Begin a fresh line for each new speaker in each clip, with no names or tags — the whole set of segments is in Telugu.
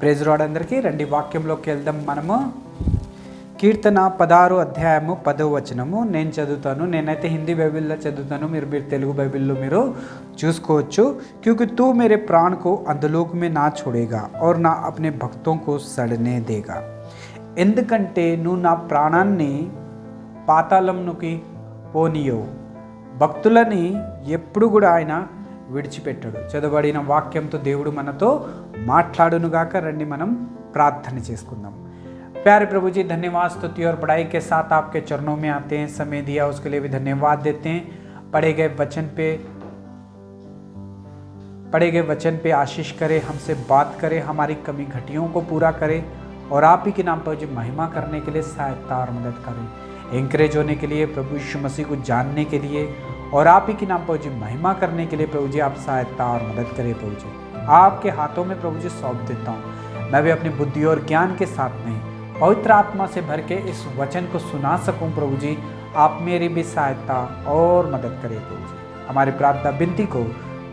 ప్రేజ్ రాడ్ అందరికీ. రండి వాక్యంలోకి వెళ్దాం మనము. కీర్తన పదహారు అధ్యాయము పదో వచనము. నేను చదువుతాను. నేనైతే హిందీ బైబిల్లో చదువుతాను. మీరు మీరు తెలుగు బైబిల్లో మీరు చూసుకోవచ్చు. క్యూకి తూ మేరే ప్రాణ్కు అందులోకి మే నా చూడేగా ఓర్ నా అప్నే భక్తంకు సడనే దేగా. ఎందుకంటే నువ్వు నా ప్రాణాన్ని పాతాళంకి పోనీయో భక్తులని ఎప్పుడు కూడా ఆయన విడిచిపెట్టాడు. చదవబడిన వాక్యంతో దేవుడు మనతో మాట్లాడునుగాక రండి మనం ప్రార్థన చేసుకుందాం प्यारे प्रभु जी धन्यवाद स्तुति और बड़ाई के साथ आपके चरणों में आते हैं समय दिया उसके लिए भी धन्यवाद देते हैं पढ़े गए वचन पे पढ़े गए वचन पे आशीष करे हमसे बात करे हमारी कमी घटियों को पूरा करे और आप ही के नाम पर जो महिमा करने के लिए सहायता और मदद करें एंकरेज होने के लिए प्रभु यीशु मसीह को जानने के लिए और आप ही के नाम पर जो महिमा करने के लिए प्रभु जी आप सहायता और मदद करें प्रभु जी आपके हाथों में प्रभु जी सौंप देता हूँ मैं भी अपनी बुद्धि और ज्ञान के साथ में पवित्र आत्मा से भर के इस वचन को सुना सकूं प्रभु जी आप मेरी भी सहायता और मदद करें प्रभु जी हमारी प्रार्थना विनती को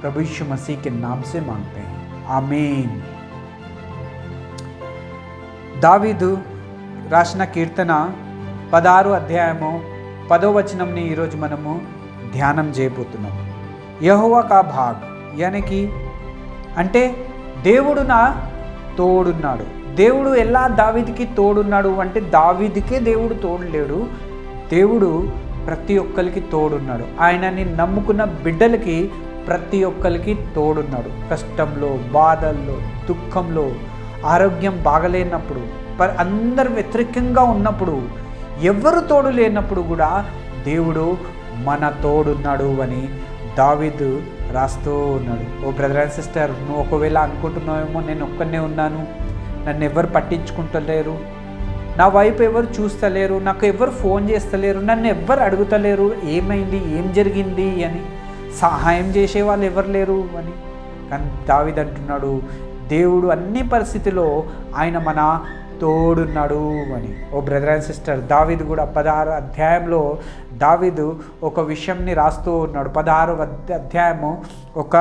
प्रभु यीशु मसीह के नाम से मांगते हैं आमीन దావీదు రాసిన కీర్తన పదహారు అధ్యాయము పదో వచనంని ఈరోజు మనము ధ్యానం చేయబోతున్నాము యహోవా కా భాగ్ యానికి అంటే దేవుడు నా తోడున్నాడు. దేవుడు ఎలా దావీదికి తోడున్నాడు అంటే దావీదికే దేవుడు తోడు లేడు దేవుడు ప్రతి ఒక్కరికి తోడున్నాడు. ఆయనని నమ్ముకున్న బిడ్డలకి ప్రతి ఒక్కరికి తోడున్నాడు. కష్టంలో బాధల్లో దుఃఖంలో ఆరోగ్యం బాగలేనప్పుడు అందరు వ్యతిరేకంగా ఉన్నప్పుడు ఎవరు తోడు లేనప్పుడు కూడా దేవుడు మన తోడున్నాడు అని దావీదు రాస్తూ ఉన్నాడు. ఓ బ్రదర్ అండ్ సిస్టర్ నువ్వు ఒకవేళ అనుకుంటున్నావేమో నేను ఒక్కనే ఉన్నాను. నన్ను ఎవరు పట్టించుకుంటలేరు. నా వైపు ఎవరు చూస్తలేరు. నాకు ఎవరు ఫోన్ చేస్తలేరు. నన్ను ఎవ్వరు అడుగుతలేరు. ఏమైంది? ఏం జరిగింది? అని. సహాయం చేసే వాళ్ళు ఎవరు లేరు? అని. కానీ దావిదంటున్నాడు దేవుడు అన్ని పరిస్థితిలో ఆయన మన తోడున్నాడు అని. ఓ బ్రదర్ అండ్ సిస్టర్ దావిదు కూడా పదహారు అధ్యాయంలో దావిదు ఒక విషయంని రాస్తూ ఉన్నాడు. పదహారు అధ్యాయము ఒక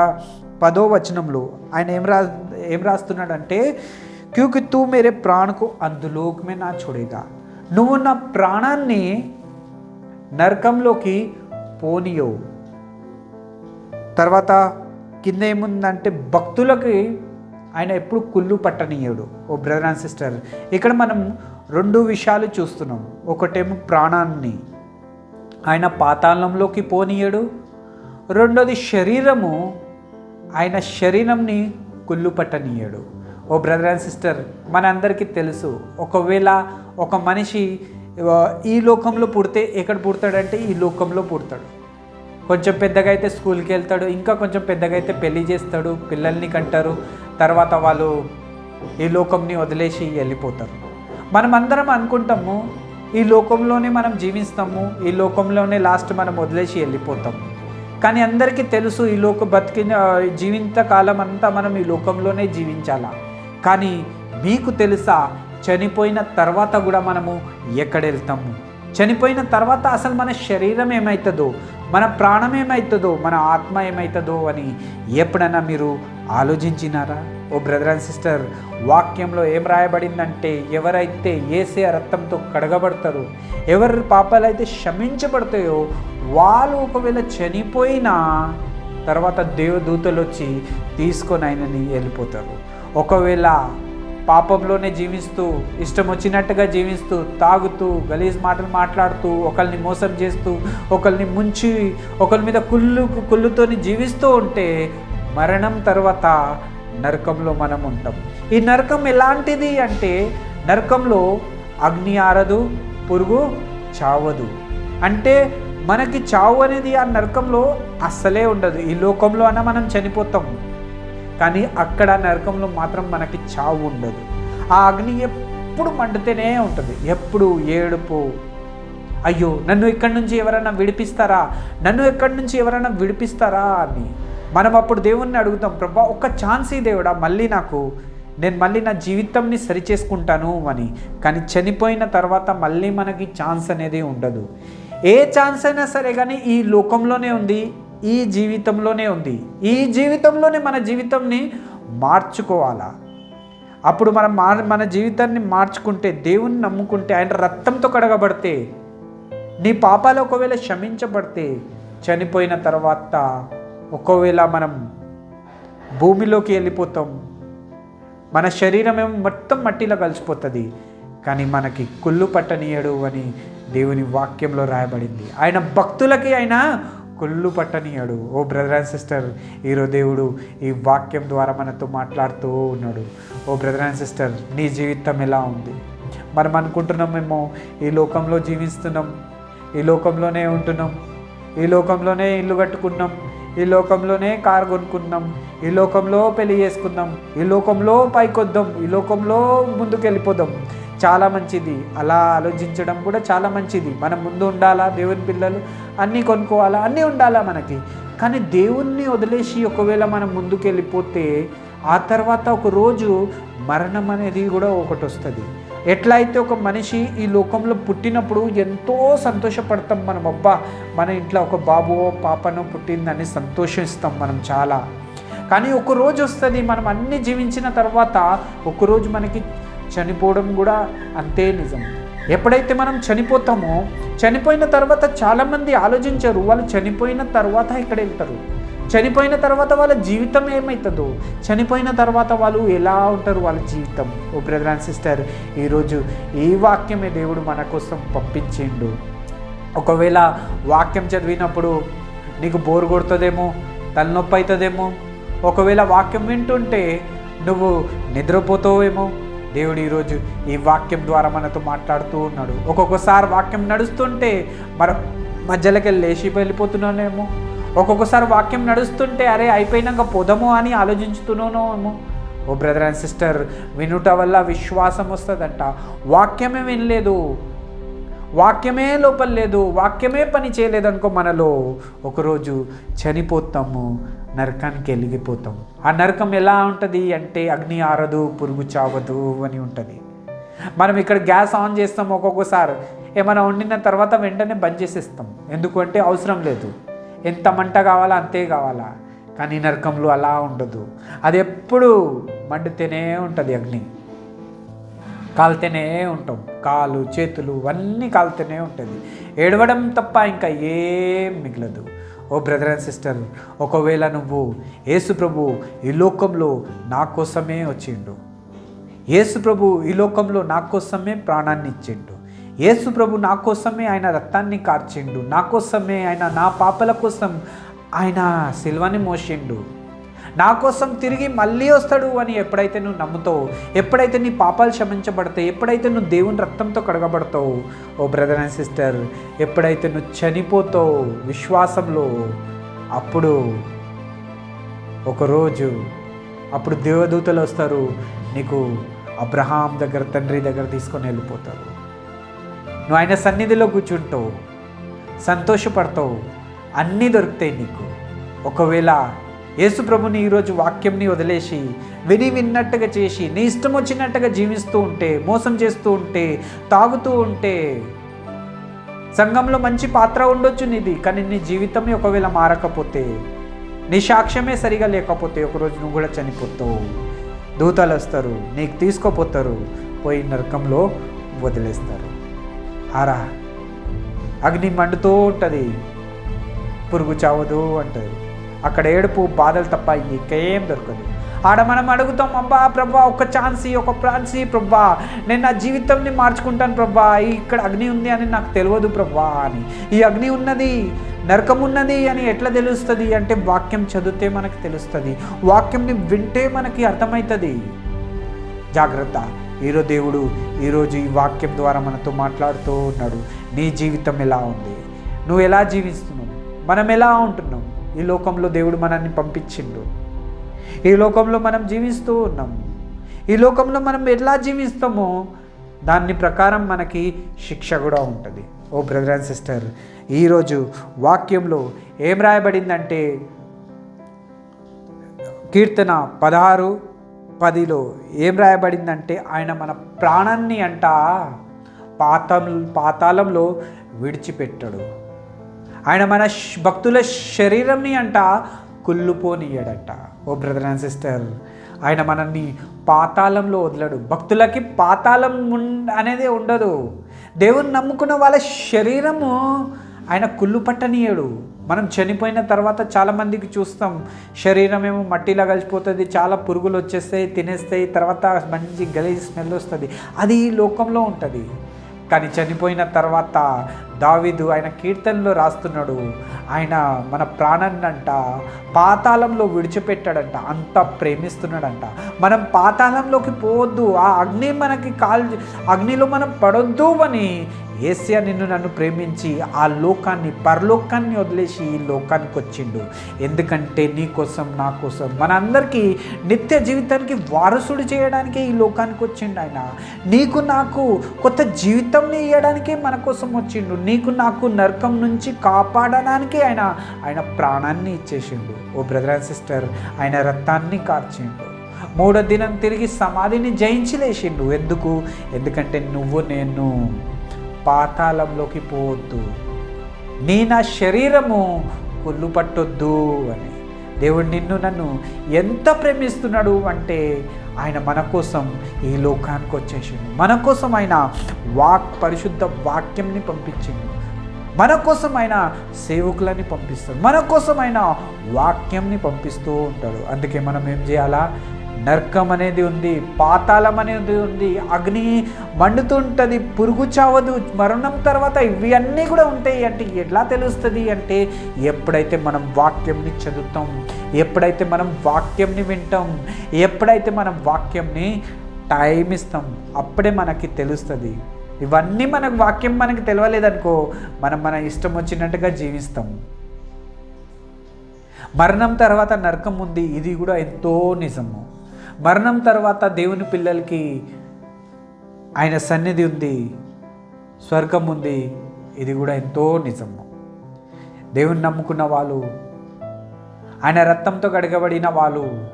పదో వచనంలో ఆయన ఏం రా ఏం రాస్తున్నాడంటే క్యూకి తూ మేరే ప్రాణకు అందులోకమే నా చూడేగా నువ్వు నా ప్రాణాన్ని నరకంలోకి పోనియో తర్వాత కింద ఏముందంటే భక్తులకి ఆయన ఎప్పుడు కుళ్ళు పట్టనీయడు. ఓ బ్రదర్ అండ్ సిస్టర్ ఇక్కడ మనం రెండు విషయాలు చూస్తున్నాం. ఒకటేమో ప్రాణాన్ని. ఆయన పాతాళంలోకి పోనీయడు. రెండోది శరీరము. ఆయన శరీరంని కుళ్ళు పట్టనీయడు. ఓ బ్రదర్ అండ్ సిస్టర్ మనందరికీ తెలుసు ఒకవేళ ఒక మనిషి ఈ లోకంలో పుడితే ఎక్కడ పుడతాడంటే ఈ లోకంలో పుడతాడు. కొంచెం పెద్దగా అయితే స్కూల్కి వెళ్తాడు ఇంకా కొంచెం పెద్దగా అయితే పెళ్ళి చేస్తాడు పిల్లల్ని కంటారు తర్వాత వాళ్ళు ఈ లోకంని వదిలేసి వెళ్ళిపోతారు. మనమందరం అనుకుంటాము ఈ లోకంలోనే మనం జీవిస్తాము ఈ లోకంలోనే లాస్ట్ మనం వదిలేసి వెళ్ళిపోతాము. కానీ అందరికీ తెలుసు ఈ లోక బతికిన జీవిత కాలం అంతా మనం ఈ లోకంలోనే జీవించాలా? కానీ మీకు తెలుసా చనిపోయిన తర్వాత కూడా మనము ఎక్కడ వెళ్తాము? చనిపోయిన తర్వాత అసలు మన శరీరం ఏమవుతుందో మన ప్రాణం ఏమవుతుందో మన ఆత్మ ఏమవుతుందో అని ఎప్పుడైనా మీరు ఆలోచించినారా? ఓ బ్రదర్ అండ్ సిస్టర్ వాక్యంలో ఏం రాయబడిందంటే ఎవరైతే ఏసే రక్తంతో కడగబడతారో ఎవరి పాపాలైతే క్షమించబడతాయో వాళ్ళు ఒకవేళ చనిపోయినా తర్వాత దేవదూతలు వచ్చి తీసుకొని ఆయనని వెళ్ళిపోతారు. ఒకవేళ పాపంలోనే జీవిస్తూ ఇష్టం వచ్చినట్టుగా జీవిస్తూ తాగుతూ గలీజ్ మాటలు మాట్లాడుతూ ఒకరిని మోసం చేస్తూ ఒకరిని ముంచి ఒకరి మీద కుళ్ళు కుళ్ళుతోని జీవిస్తూ ఉంటే మరణం తర్వాత నరకంలో మనం ఉంటాం. ఈ నరకం ఎలాంటిది అంటే నరకంలో అగ్ని ఆరదు పురుగు చావదు. అంటే మనకి చావు అనేది ఆ నరకంలో అస్సలే ఉండదు. ఈ లోకంలో అన్న మనం చనిపోతాం. కానీ అక్కడ నరకంలో మాత్రం మనకి చావు ఉండదు. ఆ అగ్ని ఎప్పుడు మండుతూనే ఉంటుంది. ఎప్పుడు ఏడుపు అయ్యో నన్ను ఇక్కడి నుంచి ఎవరైనా విడిపిస్తారా? నన్ను ఎక్కడి నుంచి ఎవరైనా విడిపిస్తారా? అని. మనం అప్పుడు దేవుణ్ణి అడుగుతాం ప్రభా ఒక్క ఛాన్స్ ఈ దేవుడా మళ్ళీ నాకు నేను మళ్ళీ నా జీవితంని సరిచేసుకుంటాను అని. కానీ చనిపోయిన తర్వాత మళ్ళీ మనకి ఛాన్స్ అనేది ఉండదు. ఏ ఛాన్స్ అయినా సరే కానీ ఈ లోకంలోనే ఉంది ఈ జీవితంలోనే ఉంది. ఈ జీవితంలోనే మన జీవితంని మార్చుకోవాలా? అప్పుడు మనం మా మన జీవితాన్ని మార్చుకుంటే దేవుణ్ణి నమ్ముకుంటే ఆయన రక్తంతో కడగబడితే నీ పాపాలు ఒకవేళ క్షమించబడితే చనిపోయిన తర్వాత ఒకవేళ మనం భూమిలోకి వెళ్ళిపోతాం మన శరీరం ఏమో మొత్తం మట్టిలో కలిసిపోతుంది కానీ మనకి కుళ్ళు పట్టనీయడు అని దేవుని వాక్యంలో రాయబడింది. ఆయన భక్తులకి ఆయన కుళ్ళు పట్టనీయడు. ఓ బ్రదర్ అండ్ సిస్టర్ ఈరో దేవుడు ఈ వాక్యం ద్వారా మనతో మాట్లాడుతూ ఉన్నాడు. ఓ బ్రదర్ అండ్ సిస్టర్ నీ జీవితం ఎలా ఉంది? మనం అనుకుంటున్నామేమో ఈ లోకంలో జీవిస్తున్నాం ఈ లోకంలోనే ఉంటున్నాం ఈ లోకంలోనే ఇల్లు కట్టుకున్నాం ఈ లోకంలోనే కారు కొనుక్కుందాం ఈ లోకంలో పెళ్ళి చేసుకుందాం ఈ లోకంలో పైకొద్దాం ఈ లోకంలో ముందుకు వెళ్ళిపోదాం చాలా మంచిది. అలా ఆలోచించడం కూడా చాలా మంచిది. మనం ముందు ఉండాలా దేవుని పిల్లలు? అన్నీ కొనుక్కోవాలా? అన్నీ ఉండాలా మనకి? కానీ దేవుణ్ణి వదిలేసి ఒకవేళ మనం ముందుకు వెళ్ళిపోతే ఆ తర్వాత ఒక రోజు మరణం అనేది కూడా ఒకటి వస్తుంది. ఎట్లా అయితే ఒక మనిషి ఈ లోకంలో పుట్టినప్పుడు ఎంతో సంతోషపడతాం మనం అబ్బా మన ఇంట్లో ఒక బాబు పాపనో పుట్టిందని సంతోషిస్తాం మనం చాలా. కానీ ఒకరోజు వస్తుంది మనం అన్ని జీవించిన తర్వాత ఒకరోజు మనకి చనిపోవడం కూడా అంతే నిజం. ఎప్పుడైతే మనం చనిపోతామో చనిపోయిన తర్వాత చాలామంది ఆలోచించరు వాళ్ళు చనిపోయిన తర్వాత ఇక్కడ వెళ్తారు చనిపోయిన తర్వాత వాళ్ళ జీవితం ఏమవుతుందో చనిపోయిన తర్వాత వాళ్ళు ఎలా ఉంటారు వాళ్ళ జీవితం? ఓ బ్రదర్ అండ్ సిస్టర్ ఈరోజు ఈ వాక్యమే దేవుడు మన కోసం పంపించిండు. ఒకవేళ వాక్యం చదివినప్పుడు నీకు బోర్ కొడుతుందేమో తలనొప్పి అవుతుందేమో ఒకవేళ వాక్యం వింటుంటే నువ్వు నిద్రపోతావేమో దేవుడు ఈరోజు ఈ వాక్యం ద్వారా మనతో మాట్లాడుతూ ఉన్నాడు. ఒక్కొక్కసారి వాక్యం నడుస్తుంటే మన మధ్యలోకి వెళ్ళి లేచి వెళ్ళిపోతున్నానేమో. ఒక్కొక్కసారి వాక్యం నడుస్తుంటే అరే అయిపోయినాక పోదము అని ఆలోచించుతున్నానేమో. ఓ బ్రదర్ అండ్ సిస్టర్ వినుట వల్ల విశ్వాసం వస్తుందంట. వాక్యమే వినలేదు. వాక్యమే లోపల లేదు. వాక్యమే పని చేయలేదనుకో మనలో. ఒకరోజు చనిపోతాము నరకానికి వెలిగిపోతాం ఆ నరకం ఎలా ఉంటుంది అంటే అగ్ని ఆరదు పురుగు చావదు అని ఉంటుంది. మనం ఇక్కడ గ్యాస్ ఆన్ చేస్తాం ఒక్కొక్కసారి. ఏమైనా వండిన తర్వాత వెంటనే బంద్ చేసేస్తాం. ఎందుకంటే అవసరం లేదు. ఎంత మంట కావాలా అంతే కావాలా. కానీ నరకంలో అలా ఉండదు. అది ఎప్పుడు మండితేనే ఉంటుంది అగ్ని. కాలుతూనే ఉంటాం. కాలు చేతులు అన్నీ కాలుతూనే ఉంటుంది. ఏడవడం తప్ప ఇంకా ఏం మిగలదు. ఓ బ్రదర్ అండ్ సిస్టర్ ఒకవేళ నువ్వు యేసు ప్రభు ఈ లోకంలో నా కోసమే వచ్చిండు. యేసు ప్రభు ఈ లోకంలో నా కోసమే ప్రాణాన్ని ఇచ్చిండు. యేసు ప్రభు నా కోసమే ఆయన రక్తాన్ని కార్చిండు నా కోసమే ఆయన నా పాపల కోసం ఆయన సిల్వని మోసిండు. నా కోసం తిరిగి మళ్ళీ వస్తాడు అని ఎప్పుడైతే నువ్వు నమ్ముతావు ఎప్పుడైతే నీ పాపాలు క్షమించబడతాయి ఎప్పుడైతే నువ్వు దేవుని రక్తంతో కడగబడతావు ఓ బ్రదర్ అండ్ సిస్టర్ ఎప్పుడైతే నువ్వు చనిపోతావు విశ్వాసంలో అప్పుడు ఒకరోజు అప్పుడు దేవదూతలు వస్తారు నీకు అబ్రహాం దగ్గర తండ్రి దగ్గర తీసుకొని వెళ్ళిపోతారు. నువ్వు ఆయన సన్నిధిలో కూర్చుంటావు. సంతోషపడతావు. అన్నీ దొరుకుతాయి నీకు. ఒకవేళ యేసుప్రభుని ఈరోజు వాక్యంని వదిలేసి విని విన్నట్టుగా చేసి నీ ఇష్టం వచ్చినట్టుగా జీవిస్తూ ఉంటే మోసం చేస్తూ ఉంటే తాగుతూ ఉంటే సంఘంలో మంచి పాత్ర ఉండొచ్చు నీది కానీ నీ జీవితమే ఒకవేళ మారకపోతే నీ సాక్ష్యమే సరిగా లేకపోతే ఒకరోజు నువ్వు కూడా చనిపోతావు. దూతలు వస్తారు నీకు తీసుకోపోతారు పోయి నరకంలో వదిలేస్తారు. ఆరా. అగ్ని మండుతూ ఉంటుంది. పురుగు చావదు అంటుంది. అక్కడ ఏడుపు బాధలు తప్ప ఇంకేం దొరకదు. ఆడ మనం అడుగుతాం అబ్బా ప్రభా ఒక ఛాన్స్ ఒక ప్రాన్సీ ప్రభా నేను నా జీవితంని మార్చుకుంటాను ప్రభా ఇక్కడ అగ్ని ఉంది అని నాకు తెలియదు ప్రభా అని. ఈ అగ్ని ఉన్నది నరకం ఉన్నది అని ఎట్లా తెలుస్తుంది అంటే వాక్యం చదివితే మనకు తెలుస్తుంది. వాక్యంని వింటే మనకి అర్థమవుతుంది. జాగ్రత్త. ఈరోజు దేవుడు ఈరోజు ఈ వాక్యం ద్వారా మనతో మాట్లాడుతూ ఉన్నాడు. నీ జీవితం ఎలా ఉంది? నువ్వు ఎలా జీవిస్తున్నావు? మనం ఎలా ఉంటున్నాం? ఈ లోకంలో దేవుడు మనల్ని పంపించిండు. ఈ లోకంలో మనం జీవిస్తూ ఉన్నాం. ఈ లోకంలో మనం ఎలా జీవిస్తామో దాని ప్రకారం మనకి శిక్ష కూడా ఉంటుంది. ఓ బ్రదర్ అండ్ సిస్టర్ ఈరోజు వాక్యంలో ఏం రాయబడిందంటే కీర్తన పదహారు పదిలో ఏం రాయబడిందంటే ఆయన మన ప్రాణాన్ని అంట పాతం పాతాళంలో విడిచిపెట్టడు. ఆయన మన భక్తుల శరీరంని అంట కుళ్ళుపోనియడట ఓ బ్రదర్ అండ్ సిస్టర్ ఆయన మనల్ని పాతాళంలో వదలడు. భక్తులకి పాతాళం అనేది ఉండదు. దేవుని నమ్ముకున్న వాళ్ళ శరీరము ఆయన కుళ్ళు పట్టనీయడు మనం చనిపోయిన తర్వాత చాలామందికి చూస్తాం. శరీరం ఏమో మట్టిలా కలిసిపోతుంది చాలా పురుగులు వచ్చేస్తాయి తినేస్తాయి తర్వాత మంచి గలీజ్ స్మెల్ వస్తుంది. అది ఈ లోకంలో ఉంటుంది. కానీ చనిపోయిన తర్వాత దావిదు ఆయన కీర్తనలో రాస్తున్నాడు. ఆయన మన ప్రాణాన్ని అంట పాతాళంలో విడిచిపెట్టాడంట అంత ప్రేమిస్తున్నాడంట. మనం పాతాళంలోకి పోవద్దు ఆ అగ్ని మనకి కాల్ అగ్నిలో మనం పడొద్దు అని ఏసియా నిన్ను నన్ను ప్రేమించి ఆ లోకాన్ని పరలోకాన్ని వదిలేసి ఈ లోకానికి వచ్చిండు. ఎందుకంటే నీ కోసం నా కోసం మనందరికీ నిత్య జీవితానికి వారసుడు చేయడానికే ఈ లోకానికి వచ్చిండు ఆయన. నీకు నాకు కొత్త జీవితంని ఇవ్వడానికే మన కోసం వచ్చిండు. నీకు నాకు నరకం నుంచి కాపాడడానికే ఆయన ఆయన ప్రాణాన్ని ఇచ్చేసిండు. ఓ బ్రదర్ అండ్ సిస్టర్ ఆయన రక్తాన్ని కార్చిండు. మూడో దినం తిరిగి సమాధిని జయించి లేచిండు. ఎందుకు? ఎందుకంటే నువ్వు నేను పాతాళంలోకి పోవద్దు. నీ నా శరీరము కుళ్ళు పట్టొద్దు అని. దేవుడు నిన్ను నన్ను ఎంత ప్రేమిస్తున్నాడు అంటే ఆయన మన కోసం ఈ లోకానికి వచ్చేసిండు. మన కోసం ఆయన వాక్ పరిశుద్ధ వాక్యంని పంపించిండు. మన కోసం ఆయన సేవకులని పంపిస్తాడు. మన కోసం ఆయన వాక్యంని పంపిస్తూ ఉంటాడు. అందుకే మనం ఏం చేయాలా? నర్కం అనేది ఉంది పాతాళం అనేది ఉంది అగ్ని మండుతుంటుంది పురుగు చావదు మరణం తర్వాత ఇవన్నీ కూడా ఉంటాయి అంటే ఎలా తెలుస్తుంది అంటే ఎప్పుడైతే మనం వాక్యంని చదువుతాం ఎప్పుడైతే మనం వాక్యంని వింటాం ఎప్పుడైతే మనం వాక్యంని టైం ఇస్తాం అప్పుడే మనకి తెలుస్తుంది. ఇవన్నీ మనకు వాక్యం మనకి తెలియలేదనుకో మనం మన ఇష్టం వచ్చినట్టుగా జీవిస్తాం. మరణం తర్వాత నరకం ఉంది ఇది కూడా ఎంతో నిజము. మరణం తర్వాత దేవుని పిల్లలకి ఆయన సన్నిధి ఉంది స్వర్గం ఉంది. ఇది కూడా ఎంతో నిజము. దేవుని నమ్ముకున్న వాళ్ళు ఆయన రక్తంతో గడగబడిన వాళ్ళు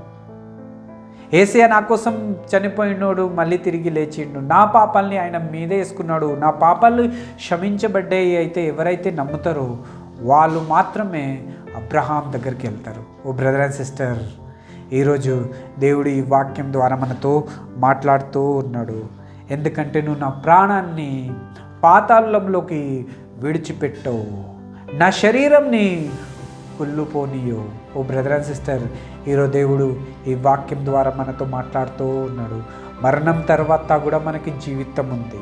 ఏసయ నా కోసం చనిపోయినోడు మళ్ళీ తిరిగి లేచిండు. నా పాపాలని ఆయన మీదే వేసుకున్నాడు. నా పాపాలు క్షమించబడ్డాయి అయితే ఎవరైతే నమ్ముతారో వాళ్ళు మాత్రమే అబ్రహాం దగ్గరికి వెళ్తారు. ఓ బ్రదర్ అండ్ సిస్టర్ ఈరోజు దేవుడు ఈ వాక్యం ద్వారా మనతో మాట్లాడుతూ ఉన్నాడు. ఎందుకంటే నువ్వు నా ప్రాణాన్ని పాతాళంలోకి విడిచిపెట్టవు. నా శరీరంని కుళ్ళుపోనీయో ఓ బ్రదర్ అండ్ సిస్టర్ ఈరోజు దేవుడు ఈ వాక్యం ద్వారా మనతో మాట్లాడుతూ ఉన్నాడు. మరణం తర్వాత కూడా మనకి జీవితం ఉంది.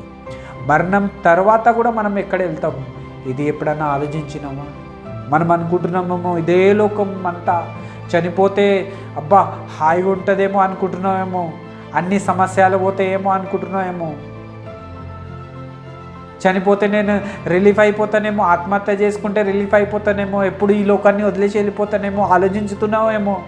మరణం తర్వాత కూడా మనం ఎక్కడ వెళ్తాం ఇది ఎప్పుడన్నా ఆలోచించినామా? మనం అనుకుంటున్నామేమో ఇదే లోకం అంతా. చనిపోతే అబ్బా హాయిగా ఉంటుందేమో అనుకుంటున్నామేమో అన్ని సమస్యలు పోతాయేమో అనుకుంటున్నామేమో చనిపోతే నేను రిలీఫ్ అయిపోతానేమో ఆత్మహత్య చేసుకుంటే రిలీఫ్ అయిపోతానేమో ఎప్పుడు ఈ లోకాన్ని వదిలేసి వెళ్ళిపోతానేమో ఆలోచించుతున్నావేమో?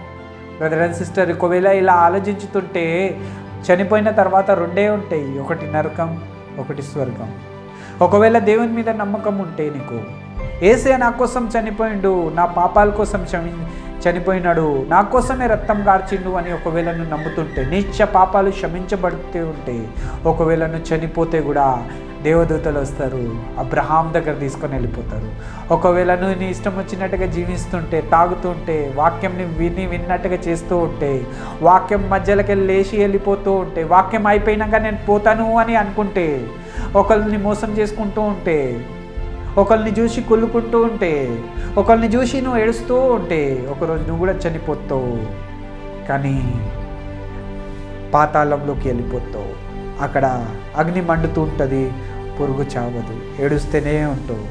బ్రదర్ అండ్ సిస్టర్ ఒకవేళ ఇలా ఆలోచించుతుంటే చనిపోయిన తర్వాత రెండే ఉంటాయి. ఒకటి నరకం ఒకటి స్వర్గం. ఒకవేళ దేవుని మీద నమ్మకం ఉంటే నీకు ఏసే నా కోసం చనిపోయిండు నా పాపాల కోసం క్షమి చనిపోయినాడు. నా కోసమే రక్తం గార్చిండు అని ఒకవేళ నువ్వు నమ్ముతుంటే నిత్య పాపాలు క్షమించబడుతూ ఉంటే ఒకవేళ నువ్వు చనిపోతే కూడా దేవదూతలు వస్తారు అబ్రహాం దగ్గర తీసుకొని వెళ్ళిపోతారు. ఒకవేళ నువ్వు నీ ఇష్టం వచ్చినట్టుగా జీవిస్తుంటే తాగుతుంటే వాక్యంని విని విన్నట్టుగా చేస్తూ ఉంటే వాక్యం మధ్యలోకి వెళ్ళి లేచి వెళ్ళిపోతూ ఉంటే వాక్యం అయిపోయినాక నేను పోతాను అని అనుకుంటే ఒకరిని మోసం చేసుకుంటూ ఉంటే ఒకరిని చూసి కుళ్ళుకుంటూ ఉంటే ఒకరిని చూసి నువ్వు ఏడుస్తూ ఉంటే ఒకరోజు నువ్వు కూడా చనిపోతావు. కానీ పాతాళంలోకి వెళ్ళిపోతావు. అక్కడ అగ్ని మండుతూ ఉంటుంది పురుగు చావదు ఏడుస్తూనే ఉంటావు.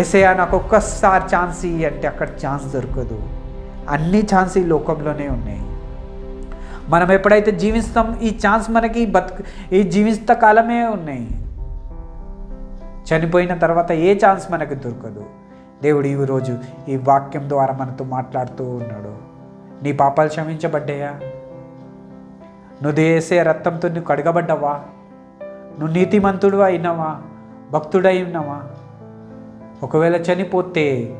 ఎసయా నాకు ఒక్కసారి ఛాన్స్ అంటే అక్కడ ఛాన్స్ దొరకదు. అన్ని ఛాన్స్ ఈ లోకంలోనే ఉన్నాయి. మనం ఎప్పుడైతే జీవిస్తాం ఈ ఛాన్స్ మనకి బతుకు ఈ జీవిస్త కాలమే ఉన్నాయి. చనిపోయిన తర్వాత ఏ ఛాన్స్ మనకు దొరకదు. దేవుడు ఈ రోజు ఈ వాక్యం ద్వారా మనతో మాట్లాడుతూ ఉన్నాడు. నీ పాపాలు క్షమించబడ్డాయా? నువ్వు దేసే రక్తంతో నువ్వు కడగబడ్డావా? నువ్వు నీతిమంతుడు అయినావా? భక్తుడై ఉన్నావా? ఒకవేళ చనిపోతే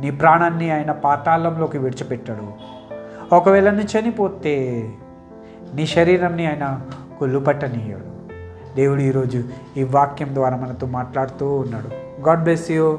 నీ ప్రాణాన్ని ఆయన పాతాళంలోకి విడిచిపెట్టాడు. ఒకవేళ నువ్వు చనిపోతే నీ శరీరాన్ని ఆయన కొల్లుపట్టనీయడు దేవుడు ఈరోజు ఈ వాక్యం ద్వారా మనతో మాట్లాడుతూ ఉన్నాడు. God bless you